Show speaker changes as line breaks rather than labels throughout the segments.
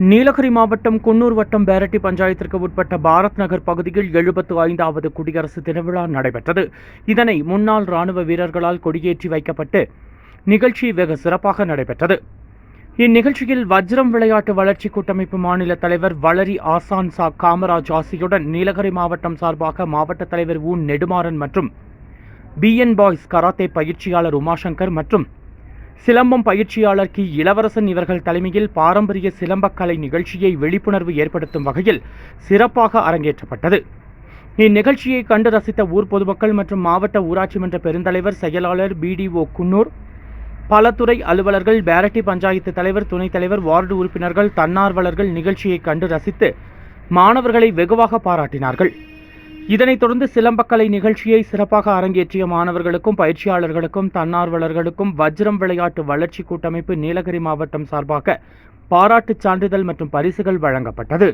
நீலகிரி மாவட்டம் குன்னூர் வட்டம் பேரட்டி பஞ்சாயத்திற்கு உட்பட்ட பாரத் நகர் பகுதியில் எழுபத்து ஐந்தாவது குடியரசு தினவிழா நடைபெற்றது. இதனை முன்னாள் ராணுவ வீரர்களால் கொடியேற்றி வைக்கப்பட்டு நிகழ்ச்சி வெகு சிறப்பாக நடைபெற்றது. இந்நிகழ்ச்சியில் வஜ்ரம் விளையாட்டு வளர்ச்சி கூட்டமைப்பு மாநில தலைவர் வளரி ஆசான் சா காமராஜ் ஆசியுடன் நீலகிரி மாவட்டம் சார்பாக மாவட்ட தலைவர் ஊ நெடுமாறன் மற்றும் பிஎன் பாய்ஸ் கராத்தே பயிற்சியாளர் உமாசங்கர் மற்றும் சிலம்பம் பயிற்சியாளர் கி இளவரசன் இவர்கள் தலைமையில் பாரம்பரிய சிலம்பக்கலை நிகழ்ச்சியை விழிப்புணர்வு ஏற்படுத்தும் வகையில் சிறப்பாக அரங்கேற்றப்பட்டது. இந்நிகழ்ச்சியை கண்டு ரசித்த ஊர் பொதுமக்கள் மற்றும் மாவட்ட ஊராட்சி மன்ற பெருந்தலைவர் செயலாளர் பிடிஓ குன்னூர் பல துறை அலுவலர்கள் பேரட்டி பஞ்சாயத்து தலைவர் துணைத் தலைவர் வார்டு உறுப்பினர்கள் தன்னார்வலர்கள் நிகழ்ச்சியை கண்டு ரசித்து மாணவர்களை வெகுவாக பாராட்டினார்கள். இதனைத் தொடர்ந்து சிலம்பக்கலை நிகழ்ச்சியை சிறப்பாக அரங்கேற்றிய மாணவர்களுக்கும் பயிற்சியாளர்களுக்கும் தன்னார்வலர்களுக்கும் வஜ்ரம் விளையாட்டு வளர்ச்சி கூட்டமைப்பு நீலகிரி மாவட்டம் சார்பாக பாராட்டுச் சான்றிதழ் மற்றும் பரிசுகள் வழங்கப்பட்டது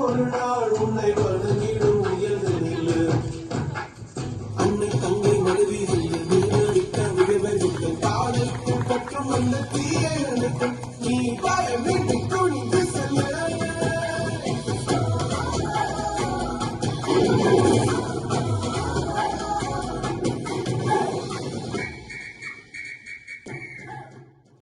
ஒரு நாள் உன்னை தீயழுக்கும் நீ பரவிட்டு